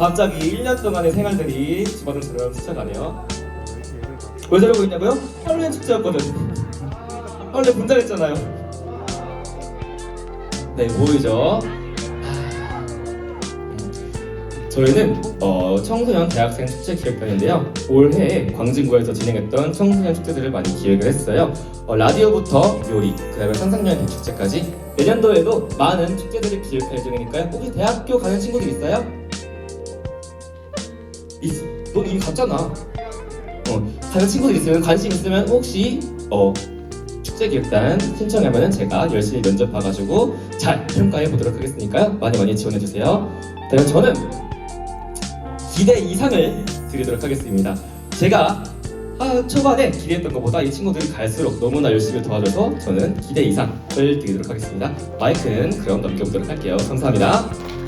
갑자기 1년 동안의 생활들이 집어던처럼 스쳐가네요. 왜 저러고 있냐고요? 할로윈 축제였거든. 원래 분장했잖아요. 네, 보이죠? 저희는 어, 청소년 대학생 축제 기획단인데요. 올해 광진구에서 진행했던 청소년 축제들을 많이 기획을 했어요. 어, 라디오부터 요리, 그다음에 상상여행 대축제까지 내년도에도 많은 축제들을 기획할 예정이니까요. 혹시 대학교 가는 친구들 있어요? 너 이미 갔잖아. 어, 가는 친구들 있으면 관심 있으면 혹시 어, 축제 기획단 신청하면은 제가 열심히 면접 봐가지고 잘 평가해 보도록 하겠으니까요. 많이 많이 지원해 주세요. 그다음에 저는 기대 이상을 드리도록 하겠습니다. 제가 아, 초반에 기대했던 것보다 이 친구들이 갈수록 너무나 열심히 도와줘서 저는 기대 이상을 드리도록 하겠습니다. 마이크는 그럼 넘겨보도록 할게요. 감사합니다.